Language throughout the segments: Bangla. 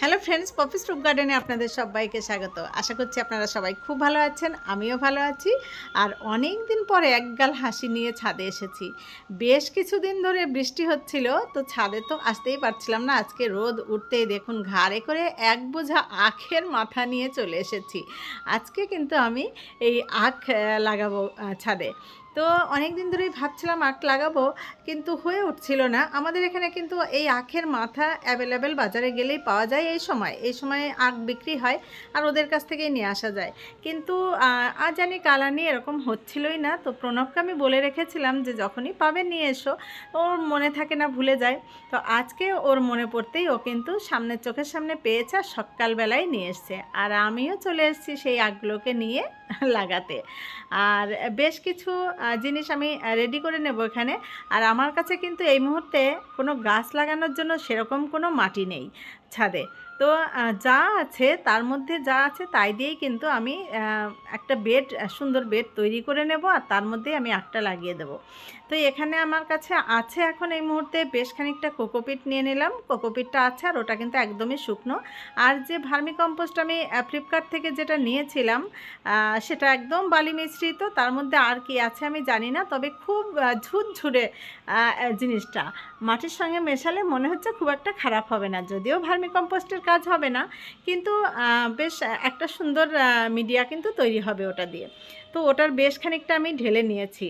হ্যালো ফ্রেন্ডস পপি স্ট্রুপ গার্ডেনে আপনাদের সবাইকে স্বাগত। আশা করছি আপনারা সবাই খুব ভালো আছেন, আমিও ভালো আছি। আর অনেক দিন পরে একগাল হাসি নিয়ে ছাদে এসেছি। বেশ কিছুদিন ধরে বৃষ্টি হচ্ছিল, তো ছাদে তো আসতেই পারছিলাম না। আজকে রোদ উঠতেই দেখুন ঘাড়ে করে এক বোঝা আখের মাথা নিয়ে চলে এসেছি। আজকে কিন্তু আমি এই আখ লাগাবো ছাদে। তো অনেক দিন ধরেই ভাবছিলাম আখ লাগাবো, কিন্তু হয়ে উঠছিল না। আমাদের এখানে কিন্তু এই আখের মাথা অ্যাভেলেবেল বাজারে গেলেই পাওয়া যায় এই সময়। এই সময় আখ বিক্রি হয় আর ওদের কাছ থেকেই নিয়ে আসা যায়। কিন্তু আজ জানি কালানি এরকম হচ্ছিলই না। তো প্রণবকে আমি বলে রেখেছিলাম যে, যখনই পাবে নিয়ে এসো। ওর মনে থাকে না, ভুলে যায়। তো আজকে ওর মনে পড়তেই ও কিন্তু সামনের চোখের সামনে পেয়েছে আর সকালবেলায় নিয়ে এসছে। আর আমিও চলে এসেছি সেই আখগুলোকে নিয়ে লাগাতে। আর বেশ কিছু জিনিস আমি রেডি করে নেব এখানে। আর আমার কাছে কিন্তু এই মুহূর্তে কোনো গাছ লাগানোর জন্য সেরকম কোনো মাটি নেই ছাদে। তো যা আছে তার মধ্যে যা আছে তাই দিয়েই কিন্তু আমি একটা বেড সুন্দর বেড তৈরি করে নেব আর তার মধ্যেই আমি আটটা লাগিয়ে দেব। তো এখানে আমার কাছে আছে এখন এই মুহূর্তে বেশ খানিকটা কোকোপিট নিয়ে নিলাম। কোকোপিটটা আছে আর ওটা কিন্তু একদমই শুকনো। আর যে ভার্মি কম্পোস্ট আমি ফ্লিপকার্ট থেকে যেটা নিয়েছিলাম সেটা একদম বালি মিশ্রিত। তার মধ্যে আর কি আছে আমি জানি না, তবে খুব ঝুরঝুরে জিনিসটা। মাটির সঙ্গে মেশালে মনে হচ্ছে খুব একটা খারাপ হবে না, যদিও ভার্মি কম্পোস্টের কাজ হবে না। কিন্তু বেশ একটা সুন্দর মিডিয়া কিন্তু তৈরি হবে ওটা দিয়ে। তো ওটার বেশ খানিকটা আমি ঢেলে নিয়েছি।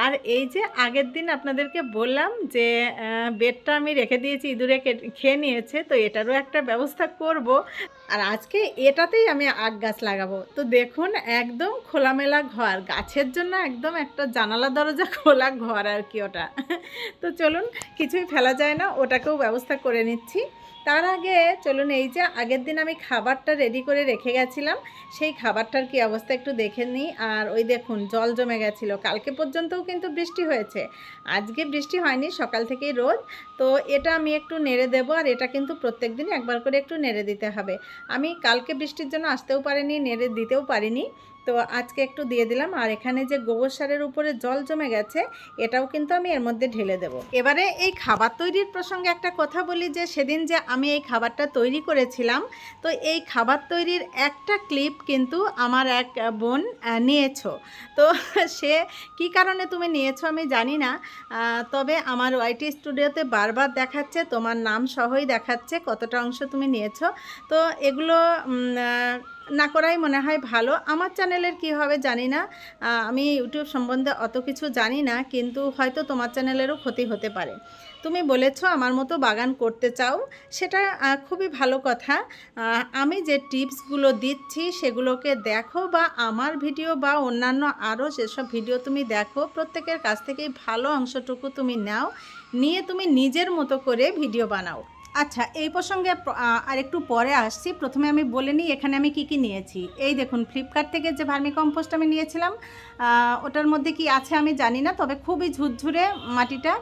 আর এই যে আগের দিন আপনাদেরকে বললাম যে বেডটা আমি রেখে দিয়েছি, ইঁদুরে খেয়ে নিয়েছে, তো এটারও একটা ব্যবস্থা করব। আর আজকে এটাতেই আমি আগ গাছ লাগাবো। তো দেখুন, একদম খোলামেলা ঘর। গাছের জন্য একদম একটা জানালা দরজা খোলা ঘর আর কি ওটা। তো চলুন, কিছুই ফেলা যায় না, ওটাকেও ব্যবস্থা করে নিচ্ছি। তার আগে চলুন এই যে আগের দিন আমি খাবারটা রেডি করে রেখে গেছিলাম, সেই খাবারটার কি অবস্থা একটু দেখে নিই। আর ওই দেখুন, জল জমে গেছিল। কালকে পর্যন্তও কিন্তু বৃষ্টি হয়েছে। আজকে বৃষ্টি হয়নি, সকাল থেকেই রোদ। তো এটা আমি একটু নেড়ে দেবো, আর এটা কিন্তু প্রত্যেক দিন একবার করে একটু নেড়ে দিতে হবে। আমি কালকে বৃষ্টির জন্য আসতেও পারিনি, নেড়ে দিতেও পারিনি। তো আজকে একটু দিয়ে দিলাম। আর এখানে যে গোবর সারের উপরে জল জমে গেছে, এটাও কিন্তু আমি এর মধ্যে ঢেলে দেব। এবারে এই খাবার তৈরির প্রসঙ্গে একটা কথা বলি যে, সেদিন যে আমি এই খাবারটা তৈরি করেছিলাম, তো এই খাবার তৈরির একটা ক্লিপ কিন্তু আমার এক বোন নিয়েছো। তো সে কি কারণে তুমি নিয়েছো আমি জানি না তবে আমার ওয়াইটি স্টুডিওতে বারবার দেখাচ্ছে, তোমার নাম সহই দেখাচ্ছে কতটা অংশ তুমি নিয়েছো। তো এগুলো না করাই মনে হয় ভালো। আমার চ্যানেলের কি হবে জানি না। আমি ইউটিউব সম্বন্ধে অত কিছু জানি না, কিন্তু হয়তো তোমার চ্যানেলেরও ক্ষতি হতে পারে। তুমি বলেছ আমার মতো বাগান করতে চাও, সেটা খুবই ভালো কথা। আমি যে টিপসগুলো দিচ্ছি সেগুলোকে দেখো বা আমার ভিডিও বা অন্যান্য আরও যেসব ভিডিও তুমি দেখো, প্রত্যেকের কাছ থেকেই ভালো অংশটুকু তুমি নাও। নিয়ে তুমি নিজের মতো করে ভিডিও বানাও। আচ্ছা এই প্রসঙ্গে আর একটু পরে আসছি। প্রথমে আমি বলে নিই, এখানে আমি কি কি নিয়েছি। এই দেখুন ফ্লিপকার্ট থেকে যে ভার্মি কম্পোস্ট আমি নিয়েছিলাম ওটার মধ্যে কি আছে আমি জানি না, তবে খুবই ঝুরঝুরে মাটিটা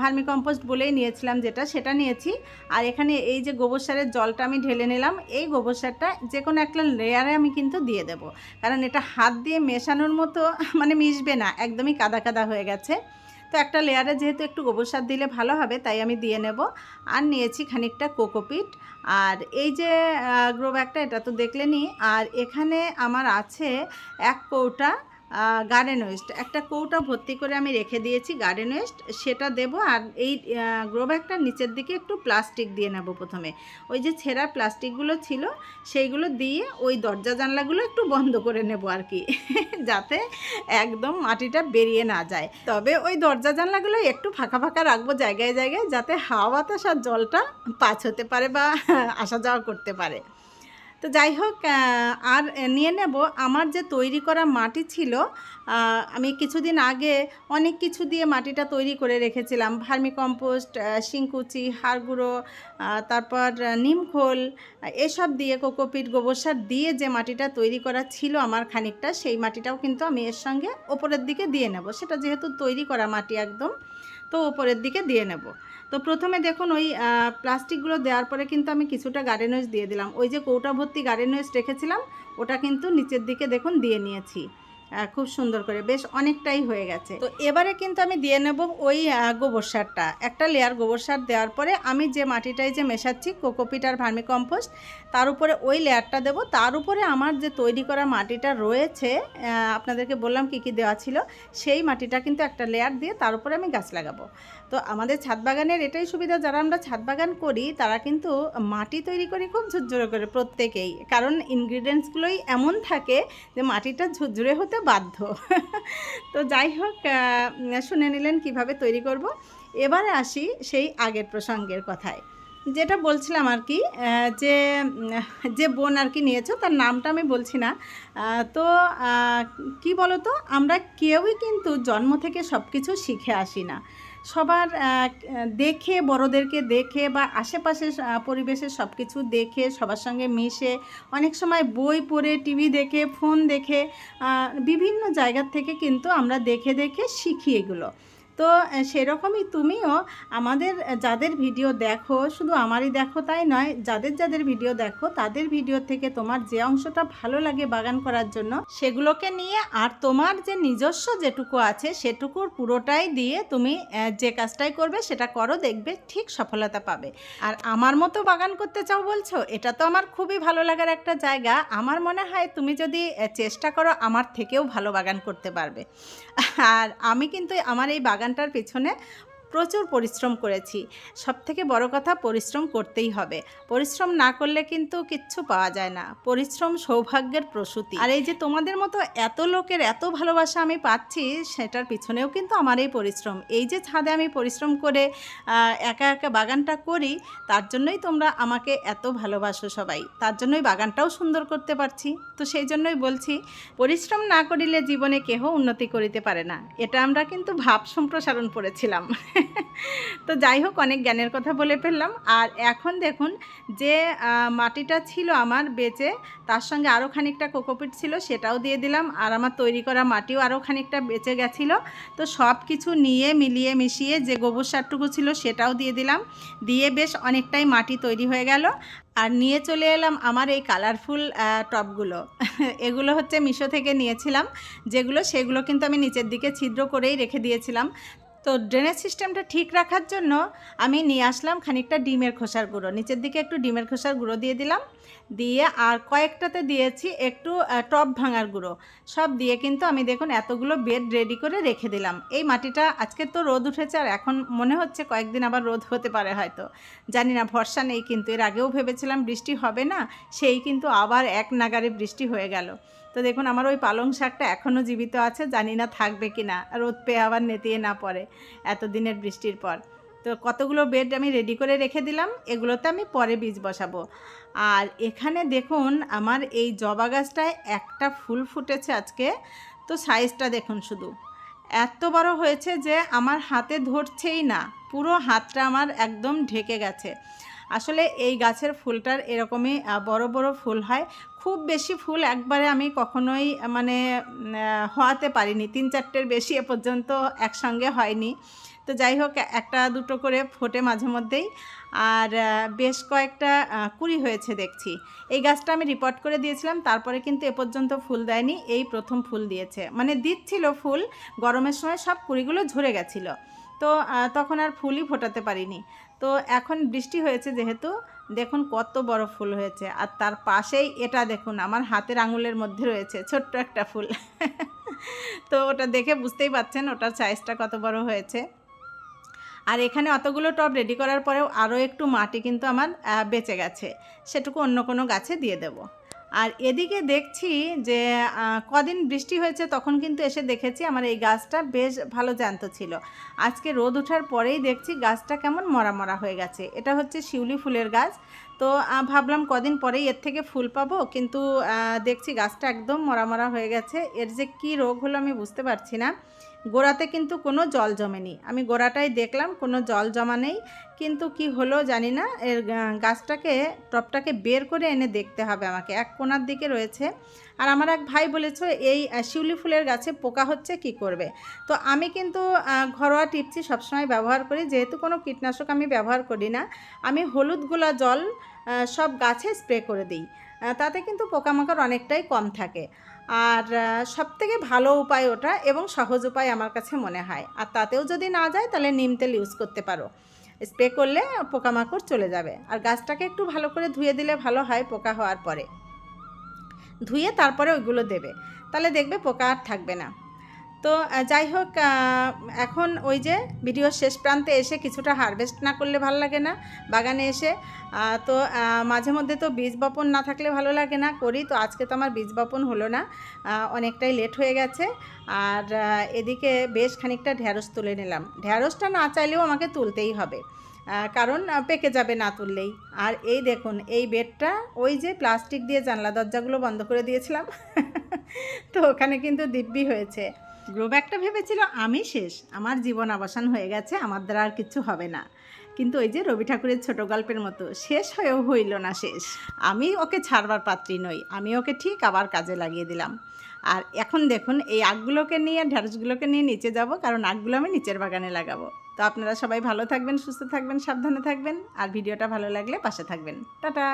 ভার্মি কম্পোস্ট বলেই নিয়েছিলাম যেটা, সেটা নিয়েছি। আর এখানে এই যে গোবর সারের জলটা আমি ঢেলে নিলাম, এই গোবর সারটা যে কোনো একটা লেয়ারে আমি কিন্তু দিয়ে দেব। কারণ এটা হাত দিয়ে মেশানোর মতো মানে মিশবে না, একদমই কাদা কাদা হয়ে গেছে। তো একটা লেয়ারে যেহেতু একটু গোবর সার দিলে ভালো হবে, তাই আমি দিয়ে নেব। আর নিয়েছি খানিকটা কোকোপিট আর এই যে গ্রো ব্যাগটা, এটা তো দেখলেনি আর এখানে আমার আছে এক কৌটা গার্ডেন ওয়েস্ট একটা কৌটা ভর্তি করে আমি রেখে দিয়েছি গার্ডেন ওয়েস্ট সেটা দেব আর এই গ্রো ব্যাগটার নিচের দিকে একটু প্লাস্টিক দিয়ে নেব প্রথমে। ওই যে ছেঁড়া প্লাস্টিকগুলো ছিল, সেইগুলো দিয়ে ওই দরজা জানলাগুলো একটু বন্ধ করে নেব আর কি, যাতে একদম মাটিটা বেরিয়ে না যায়। তবে ওই দরজা জানলাগুলো একটু ফাঁকা ফাঁকা রাখব জায়গায় জায়গায়, যাতে হাওয়া বাতাস আর জলটা পাস হতে পারে বা আসা যাওয়া করতে পারে। তো যাই হোক আর নিয়ে নেব। আমার যে তৈরি করা মাটি ছিল আমি কিছুদিন আগে অনেক কিছু দিয়ে মাটিটা তৈরি করে রেখেছিলাম। ভার্মি কম্পোস্ট শিংকুচি, হাড় গুঁড়ো তারপর নিমখোল এসব দিয়ে কোকোপিট গোবর সার দিয়ে যে মাটিটা তৈরি করা ছিল আমার খানিকটা, সেই মাটিটাও কিন্তু আমি এর সঙ্গে ওপরের দিকে দিয়ে নেব। সেটা যেহেতু তৈরি করা মাটি একদম, তো ওপরের দিকে দিয়ে নেব। তো প্রথমে দেখুন ওই প্লাস্টিকগুলো দেওয়ার পরে কিন্তু আমি কিছুটা গার্ডেন ওয়েস্ট দিয়ে দিলাম। ওই যে কৌটা ভর্তি গার্ডেন ওয়েস্ট রেখেছিলাম, ওটা কিন্তু নিচের দিকে দেখুন দিয়ে নিয়েছি। খুব সুন্দর করে, বেশ অনেকটাই হয়ে গেছে। তো এবারে কিন্তু আমি দিয়ে নেব ওই গোবর সারটা। একটা লেয়ার গোবর সার দেওয়ার পরে আমি যে মাটিটাই যে মেশাচ্ছি কোকোপিট আর ভার্মি কম্পোস্ট তার উপরে ওই লেয়ারটা দেব। তার উপরে আমার যে তৈরি করা মাটিটা রয়েছে আপনাদেরকে বললাম কি কি দেওয়া ছিল, সেই মাটিটা কিন্তু একটা লেয়ার দিয়ে তার উপরে আমি গাছ লাগাবো। তো আমাদের ছাদ বাগানের এটাই সুবিধা, যারা আমরা ছাদ বাগান করি, তারা কিন্তু মাটি তৈরি করি খুব ঝুরঝুরে করে প্রত্যেকেই। কারণ ইনগ্রিডিয়েন্টসগুলোই এমন থাকে যে মাটিটা ঝুরঝুরে হতে বাধ্য। তো যাই হোক শুনে নিলেন কীভাবে তৈরি করব। এবারে আসি সেই আগের প্রসঙ্গের কথায়। যেটা বলছিলাম আর কি যে যে বোন আর কি নিয়েছো, তার নামটা আমি বলছি না। তো কি বলো তো আমরা কেউই কিন্তু জন্ম থেকে সব কিছু শিখে আসি না। সবার দেখে, বড়দেরকে দেখে বা আশেপাশের পরিবেশের সব কিছু দেখে, সবার সঙ্গে মিশে, অনেক সময় বই পড়ে, টিভি দেখে, ফোন দেখে বিভিন্ন জায়গার থেকে কিন্তু আমরা দেখে দেখে শিখি এগুলো। তো সেরকমই তুমিও আমাদের যাদের ভিডিও দেখো, শুধু আমারই দেখো তাই নয়, যাদের যাদের ভিডিও দেখো, তাদের ভিডিও থেকে তোমার যে অংশটা ভালো লাগে বাগান করার জন্য, সেগুলোকে নিয়ে আর তোমার যে নিজস্ব যেটুকু আছে, সেটুকুর পুরোটাই দিয়ে তুমি যে কাজটাই করবে, সেটা করো, দেখবে ঠিক সফলতা পাবে। আর আমার মতো বাগান করতে চাও বলছো, এটা তো আমার খুবই ভালো লাগার একটা জায়গা। আমার মনে হয় তুমি যদি চেষ্টা করো, আমার থেকেও ভালো বাগান করতে পারবে। আর আমি কিন্তু আমার এই বাগানটার পেছনে প্রচুর পরিশ্রম করেছি। সব থেকে বড় কথা পরিশ্রম করতেই হবে। পরিশ্রম না করলে কিন্তু কিচ্ছু পাওয়া যায় না। পরিশ্রম সৌভাগ্যের প্রসূতি। আর এই যে তোমাদের মতো এত লোকের এত ভালোবাসা আমি পাচ্ছি, সেটার পিছনেও কিন্তু আমার এই পরিশ্রম। এই যে ছাদে আমি পরিশ্রম করে একা একা বাগানটা করি, তার জন্যই তোমরা আমাকে এত ভালোবাসো সবাই। তার জন্যই বাগানটাও সুন্দর করতে পারছি। তো সেই জন্যই বলছি, পরিশ্রম না করিলে জীবনে কেহ উন্নতি করিতে পারে না। এটা আমরা কিন্তু ভাব সম্প্রসারণ পড়েছিলাম। তো যাই হোক, অনেক জ্ঞানের কথা বলে ফেললাম। আর এখন দেখুন যে মাটিটা ছিল আমার বেচে, তার সঙ্গে আরও খানিকটা কোকোপিট ছিল, সেটাও দিয়ে দিলাম। আর আমার তৈরি করা মাটিও আরও খানিকটা বেঁচে গেছিল। তো সব কিছু নিয়ে, মিলিয়ে মিশিয়ে যে গোবর সারটুকু ছিল, সেটাও দিয়ে দিলাম। দিয়ে বেশ অনেকটাই মাটি তৈরি হয়ে গেল। আর নিয়ে চলে এলাম আমার এই কালারফুল টবগুলো। এগুলো হচ্ছে মিশো থেকে নিয়েছিলাম। যেগুলো, সেগুলো কিন্তু আমি নিচের দিকে ছিদ্র করেই রেখে দিয়েছিলাম। তো ড্রেনেজ সিস্টেমটা ঠিক রাখার জন্য আমি নিয়ে আসলাম খানিকটা ডিমের খোসার গুঁড়ো। নিচের দিকে একটু ডিমের খোসার গুঁড়ো দিয়ে দিলাম। দিয়ে আর কয়েকটাতে দিয়েছি একটু টপ ভাঙার গুঁড়ো। সব দিয়ে কিন্তু আমি দেখুন এতগুলো বেড রেডি করে রেখে দিলাম। এই মাটিটা আজকে তো রোদ উঠেছে আর এখন মনে হচ্ছে কয়েকদিন আবার রোদ হতে পারে হয়তো। জানি না, ভরসা নেই কিন্তু। এর আগেও ভেবেছিলাম বৃষ্টি হবে না, সেই কিন্তু আবার এক নাগারে বৃষ্টি হয়ে গেল। তো দেখুন, আমার ওই পালং শাকটা এখনও জীবিত আছে, জানি না থাকবে কি না রোদ পেয়ে আবার নেতিয়ে না পড়ে এতদিনের বৃষ্টির পর। তো কতগুলো বেড আমি রেডি করে রেখে দিলাম, এগুলোতে আমি পরে বীজ বসাবো। আর এখানে দেখুন, আমার এই জবা গাছটায় একটা ফুল ফুটেছে আজকে। তো সাইজটা দেখুন শুধু। এত বড় হয়েছে যে আমার হাতে ধরছেই না, পুরো হাতটা আমার একদম ঢেকে গেছে। আসলে এই গাছের ফুলটার এরকমই বড় বড় ফুল হয়। খুব বেশি ফুল একবারে আমি কখনোই মানে হওয়াতে পারিনি। তিন চারটের বেশি এ পর্যন্ত একসঙ্গে হয়নি। তো যাই হোক, একটা দুটো করে ফোটে মাঝে মধ্যেই। আর বেশ কয়েকটা কুড়ি হয়েছে দেখছি। এই গাছটা আমি রিপোর্ট করে দিয়েছিলাম, তারপরে কিন্তু এ পর্যন্ত ফুল দেয়নি। এই প্রথম ফুল দিয়েছে। মানে দিচ্ছিল ফুল, গরমের সময় সব কুড়িগুলো ঝরে গেছিল। তো তখন আর ফুলই ফোটাতে পারিনি। তো এখন বৃষ্টি হয়েছে যেহেতু, দেখুন কত বড় ফুল হয়েছে। আর তার পাশেই এটা দেখুন, আমার হাতের আঙুলের মধ্যে রয়েছে ছোট্ট একটা ফুল। তো ওটা দেখে বুঝতেই পাচ্ছেন ওটার সাইজটা কত বড় হয়েছে। আর এখানে অতগুলো টব রেডি করার পরেও আরও একটু মাটি কিন্তু আমার বেঁচে গেছে। সেটুকু অন্য কোনো গাছে দিয়ে দেব। আর এদিকে দেখছি যে কদিন বৃষ্টি হয়েছে তখন কিন্তু এসে দেখেছি আমার এই গাছটা বেশ ভালো জ্যান্ত ছিল। আজকে রোদ ওঠার পরেই দেখছি গাছটা কেমন মরা মরা হয়ে গেছে। এটা হচ্ছে শিউলি ফুলের গাছ। তো ভাবলাম কদিন পরেই এর থেকে ফুল পাবো, কিন্তু দেখছি গাছটা একদম মরা মরা হয়ে গেছে। এর যে কী রোগ হলো আমি বুঝতে পারছি না। গোড়াতে কিন্তু কোনো জল জমেনি। আমি গোড়াটাই দেখলাম, কোনো জল জমা নেই। কিন্তু কি হলো জানি না, এর গাছটাকে, টপটাকে বের করে এনে দেখতে হবে আমাকে। এক কোণার দিকে রয়েছে। আর আমার এক ভাই বলেছ, এই শিউলি ফুলের গাছে পোকা হচ্ছে, কি করবে? তো আমি কিন্তু ঘরোয়া টিপসি সবসময় ব্যবহার করি। যেহেতু কোনো কীটনাশক আমি ব্যবহার করি না, আমি হলুদ গোলা জল সব গাছে স্প্রে করে দিই। তাতে কিন্তু পোকামাকড় অনেকটাই কম থাকে। আর সব থেকে ভালো উপায় ওটা এবং সহজ উপায় আমার কাছে মনে হয়। আর তাতেও যদি না যায় তাহলে নিম তেল ইউজ করতে পারো। স্প্রে করলে পোকামাকড় চলে যাবে। আর গাছটাকে একটু ভালো করে ধুয়ে দিলে ভালো হয় পোকা হওয়ার পরে। ধুয়ে তারপরে ওইগুলো দেবে। তাহলে দেখবে পোকা আর থাকবে না। তো যাই হোক এখন ওই যে ভিডিওর শেষ প্রান্তে এসে কিছুটা হারভেস্ট না করলে ভালো লাগে না, বাগানে এসে তো মাঝে মধ্যে তো বীজ বপন না থাকলে ভালো লাগে না করি, তো আজকে তো আমার বীজ বপন হলো না অনেকটাই লেট হয়ে গেছে, আর এদিকে বেশ খানিকটা ঢ্যাঁড়স তুলে নিলাম ঢ্যাঁড়সটা না চাইলেও আমাকে তুলতেই হবে কারণ পেকে যাবে না তুললেই, আর এই দেখুন, এই বেডটা ওই যে প্লাস্টিক দিয়ে জানলা দরজাগুলো বন্ধ করে দিয়েছিলাম, তো ওখানে কিন্তু দিব্যি হয়েছে গ্রো ভেবেছিল, আমি শেষ। আমার জীবন অবসান হয়ে গেছে, আমার দ্বারা আর কিছু হবে না। কিন্তু ওই যে রবি ঠাকুরের ছোট গল্পের মতো, শেষ হয়েও হইল না শেষ। আমি ওকে ছাড়বার পাত্রী নই, আমি ওকে ঠিক আবার কাজে লাগিয়ে দিলাম। আর এখন দেখুন, এই আগগুলোকে নিয়ে ঢ্যাঁড়সগুলোকে নিয়ে নিচে যাব, কারণ আগগুলো আমি নিচের বাগানে লাগাবো। তো আপনারা সবাই ভালো থাকবেন, সুস্থ থাকবেন, সাবধানে থাকবেন, আর ভিডিওটা ভালো লাগলে পাশে থাকবেন। টাটা!